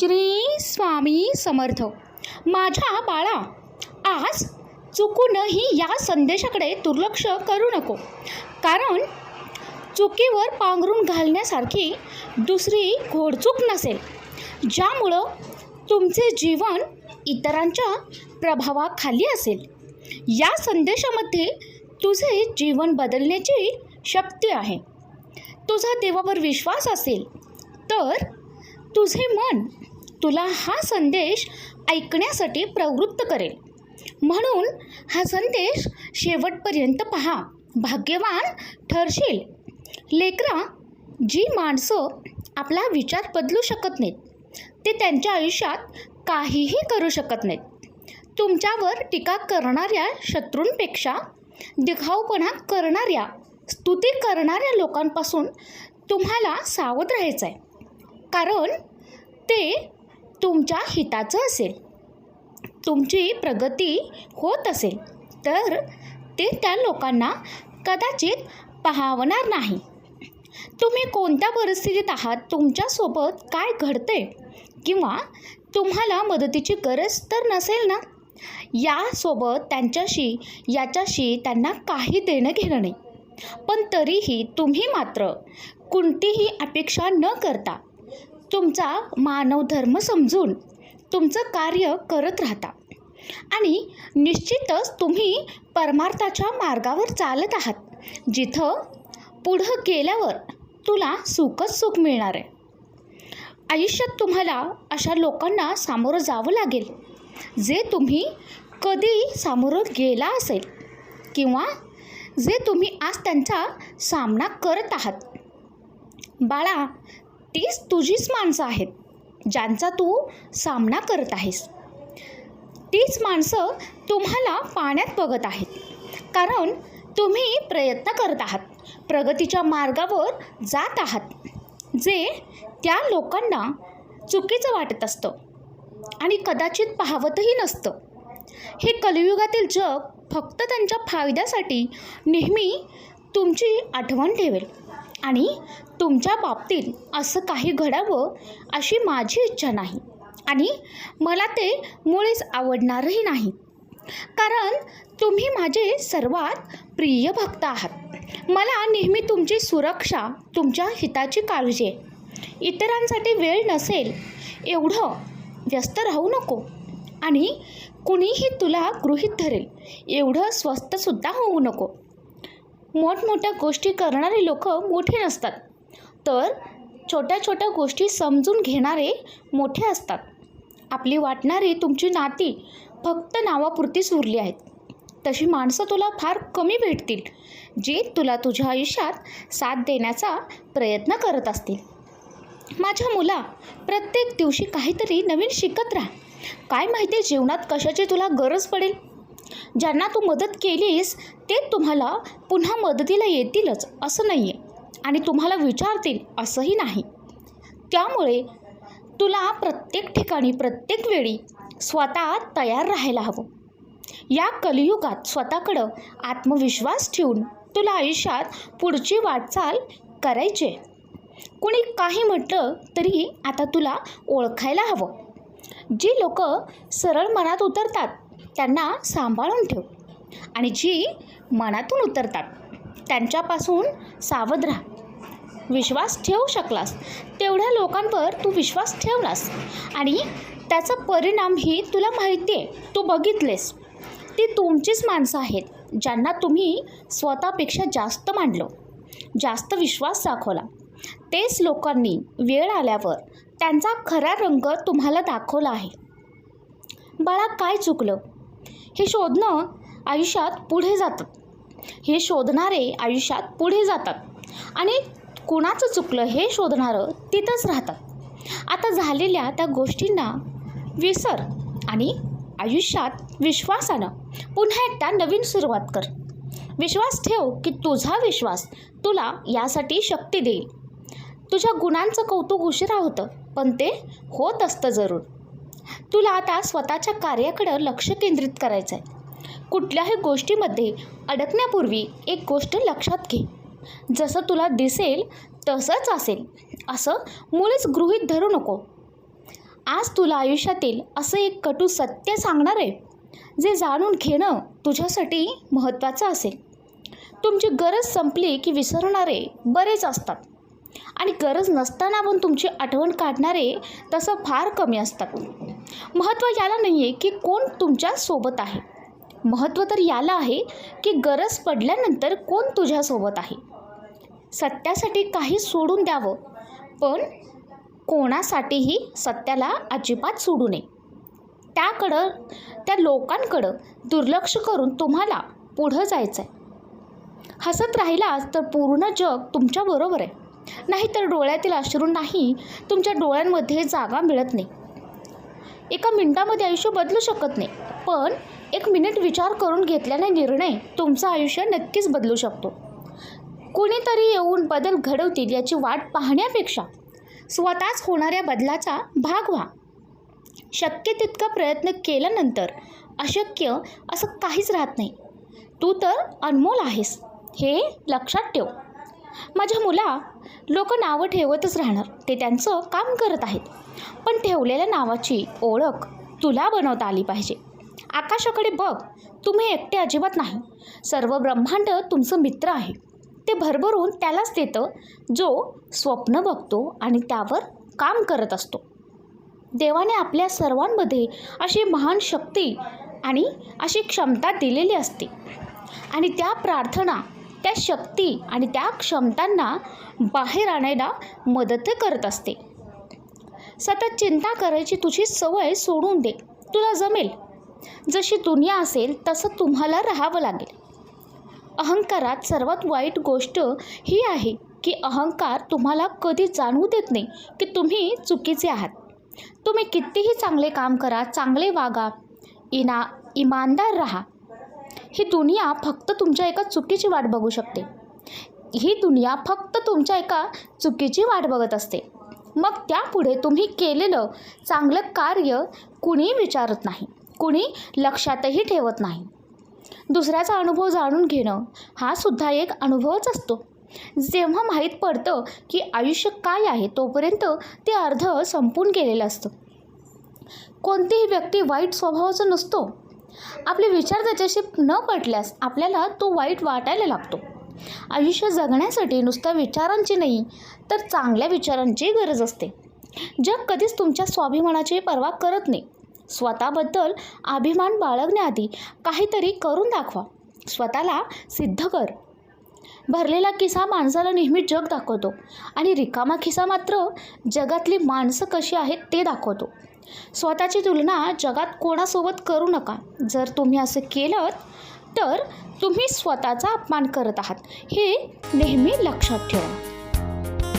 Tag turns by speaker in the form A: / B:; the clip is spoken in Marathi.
A: श्री स्वामी समर्थ. माझ्या बाळा आज चुकूनही या संदेशाकडे दुर्लक्ष करू नको. कारण चुकीवर पांघरून घालण्यासारखी दुसरी घोडचूक नसेल. ज्यामुळं तुमचे जीवन इतरांच्या प्रभावाखाली असेल. या संदेशामध्ये तुझे जीवन बदलण्याची शक्ती आहे. तुझा देवावर विश्वास असेल तर तुझे मन तुला हा संदेश ऐकण्यासाठी प्रवृत्त करेल. म्हणून हा संदेश शेवटपर्यंत पहा. भाग्यवान ठरशील. लेकरा जी माणसं आपला विचार बदलू शकत नाहीत ते त्यांच्या आयुष्यात काहीही करू शकत नाहीत. तुमच्यावर टीका करणाऱ्या शत्रूंपेक्षा दिखाऊपणा करणाऱ्या स्तुती करणाऱ्या लोकांपासून तुम्हाला सावध राहायचं आहे कारण ते तुमच्या हिताचं असेल. तुमची प्रगती होत असेल तर ते त्या लोकांना कदाचित पाहावणार नाही. तुम्ही कोणत्या परिस्थितीत आहात तुमच्यासोबत काय घडते किंवा तुम्हाला मदतीची गरज तर नसेल ना? यासोबत त्यांच्याशी याच्याशी त्यांना काही देणं घेणं नाही. पण तरीही तुम्ही मात्र कोणतीही अपेक्षा न करता तुमचा मानव धर्म समजून तुमचं कार्य करत राहता. आणि निश्चितच तुम्ही परमार्थाच्या मार्गावर चालत आहात. जिथं पुढं गेल्यावर तुला सुखच सुख मिळणार आहे. आयुष्यात तुम्हाला अशा लोकांना सामोरं जावं लागेल. जे तुम्ही कधी सामोरं गेला असेल किंवा जे तुम्ही आज त्यांचा सामना करत आहात. बाळा तीच तुझीच माणसं आहेत ज्यांचा तू सामना करत आहेस. तीच माणसं तुम्हाला पाण्यात बघत आहेत. कारण तुम्ही प्रयत्न करत आहात प्रगतीच्या मार्गावर जात आहात जे त्या लोकांना चुकीचं वाटत असतं आणि कदाचित पाहवतही नसतं. हे कलियुगातील जग फक्त त्यांच्या फायद्यासाठी नेहमी तुमची आठवण ठेवेल. आणि तुमच्या बाबतीत असं काही घडावं अशी माझी इच्छा नाही. आणि मला ते मुळीच आवडणारही नाही. कारण तुम्ही माझे सर्वात प्रिय भक्त आहात. मला नेहमी तुमची सुरक्षा तुमच्या हिताची काळजी आहे. इतरांसाठी वेळ नसेल एवढं व्यस्त राहू नको. आणि कुणीही तुला गृहीत धरेल एवढं स्वस्तसुद्धा होऊ नको. मोठमोठ्या गोष्टी करणारे लोक मोठे नसतात. तर छोट्या छोट्या गोष्टी समजून घेणारे मोठे असतात. आपली वाटणारी तुमची नाती फक्त नावापुरतीच उरली आहेत. तशी माणसं तुला फार कमी भेटतील जी तुला तुझ्या आयुष्यात साथ देण्याचा प्रयत्न करत असतील. माझ्या मुला प्रत्येक दिवशी काहीतरी नवीन शिकत राहा. काय माहिती जीवनात कशाची तुला गरज पडेल? ज्यांना तू मदत केलीस ते तुम्हाला पुन्हा मदतीला येतीलच असं नाही आहे आणि तुम्हाला विचारतील असंही नाही. त्यामुळे तुला प्रत्येक ठिकाणी प्रत्येक वेळी स्वतः तयार राहायला हवं. या कलियुगात स्वतःकडं आत्मविश्वास ठेवून तुला आयुष्यात पुढची वाटचाल करायची आहे कुणी काही म्हटलं तरी आता तुला ओळखायला हवं. जी लोक सरळ मनात उतरतात त्यांना सांभाळून ठेव. आणि जी मनातून उतरतात त्यांच्यापासून सावध राहा. विश्वास ठेवू शकलास तेवढ्या लोकांवर तू विश्वास ठेवलास. आणि त्याचा परिणामही तुला माहिती आहे तू बघितलेस. ती तुमचीच माणसं आहेत ज्यांना तुम्ही स्वतःपेक्षा जास्त मांडलं. जास्त विश्वास दाखवला. तेच लोकांनी वेळ आल्यावर त्यांचा खरा रंग तुम्हाला दाखवला आहे. बाळा काय चुकलं? हे शोधणं आयुष्यात पुढे जातात हे शोधणारे आयुष्यात पुढे जातात. आणि कुणाचं चुकलं हे शोधणारं तिथंच राहतात. आता झालेल्या त्या गोष्टींना विसर आणि आयुष्यात विश्वासानं पुन्हा एकदा नवीन सुरुवात कर. विश्वास ठेव की तुझा विश्वास तुला यासाठी शक्ती देईल. तुझ्या गुणांचं कौतुक उशिरा होतं पण ते होत असतं जरूर. तुला आता स्वतःच्या कार्याकडं लक्ष केंद्रित करायचं आहे कुठल्याही गोष्टीमध्ये अडकण्यापूर्वी एक गोष्ट लक्षात घे. जसं तुला दिसेल तसंच असेल. असं मुळीच गृहीत धरू नको. आज तुला आयुष्यातील असं एक कटू सत्य सांगणार आहे जे जाणून घेणं तुझ्यासाठी महत्त्वाचं असेल. तुमची गरज संपली की विसरणारे बरेच असतात. आणि गरज नसताना पण तुमची आठवण काढणारे तसं फार कमी असतात. महत्त्व याला नाही आहे की कोण तुमच्यासोबत आहे. महत्त्व तर याला आहे की गरज पडल्यानंतर कोण तुझ्यासोबत आहे. सत्यासाठी काही सोडून द्यावं पण कोणासाठीही सत्याला अजिबात सोडू नये. त्याकडं त्या लोकांकडं दुर्लक्ष करून तुम्हाला पुढं जायचं आहे हसत राहिलास तर पूर्ण जग तुमच्याबरोबर आहे. नाहीतर डोळ्यातील अश्रूंनाही तुमच्या डोळ्यांमध्ये जागा मिळत नाही. एका मिनिटामध्ये आयुष्य बदलू शकत नाही. पण एक मिनिट विचार करून घेतल्याने निर्णय तुमचं आयुष्य नक्कीच बदलू शकतो. कुणीतरी येऊन बदल घडवतील याची वाट पाहण्यापेक्षा स्वतःच होणाऱ्या बदलाचा भाग व्हा. शक्य तितका प्रयत्न केल्यानंतर अशक्य असं काहीच राहत नाही. तू तर अनमोल आहेस हे लक्षात ठेव. माझ्या मुला लोक नावं ठेवतच राहणार. ते त्यांचं काम करत आहेत. पण ठेवलेल्या नावाची ओळख तुला बनवता आली पाहिजे. आकाशाकडे बघ तुम्ही एकटे अजिबात नाही. सर्व ब्रह्मांड तुमचं मित्र आहे. ते भरभरून त्यालाच देतं जो स्वप्न बघतो आणि त्यावर काम करत असतो. देवाने आपल्या सर्वांमध्ये अशी महान शक्ती आणि अशी क्षमता दिलेली असते. आणि त्या प्रार्थना त्या शक्ती आणि त्या क्षमतांना बाहेर आणायला मदत करत असते. सतत चिंता करायची तुझी सवय सोडून दे. तुला जमेल. जशी दुनिया असेल तसं तुम्हाला राहावं लागेल. अहंकारात सर्वात वाईट गोष्ट ही आहे की अहंकार तुम्हाला कधी जाणवू देत नाही की तुम्ही चुकीचे आहात. तुम्ही कितीही चांगले काम करा चांगले वागा. इना इमानदार राहा. ही दुनिया फक्त तुमच्या एका चुकीची वाट बघू शकते. ही दुनिया फक्त तुमच्या एका चुकीची वाट बघत असते. मग त्यापुढे तुम्ही केलेलं चांगलं कार्य कुणी विचारत नाही कुणी लक्षातही ठेवत नाही. दुसऱ्याचा अनुभव जाणून घेणं हा सुद्धा एक अनुभवच असतो. जेव्हा माहीत पडतं की आयुष्य काय आहे तोपर्यंत ते अर्ध संपून गेलेलं असतं. कोणतीही व्यक्ती वाईट स्वभावाचा नसतो. आपले विचार त्याच्याशी न पटल्यास आपल्याला तो वाईट वाटायला लागतो. आयुष्य जगण्यासाठी नुसत्या विचारांची नाही तर चांगल्या विचारांची गरज असते. जग कधीच तुमच्या स्वाभिमानाची पर्वा करत नाही. स्वतःबद्दल अभिमान बाळगण्याआधी काहीतरी करून दाखवा. स्वतःला सिद्ध कर. भरलेला किस्सा माणसाला नेहमी जग दाखवतो. आणि रिकामा खिसा मात्र जगातली माणसं कशी आहेत ते दाखवतो. स्वतःची तुलना जगात कोणासोबत करू नका. जर तुम्ही असं केलं तर तुम्ही स्वतःचा अपमान करत आहात. हे नेहमी लक्षात ठेवा.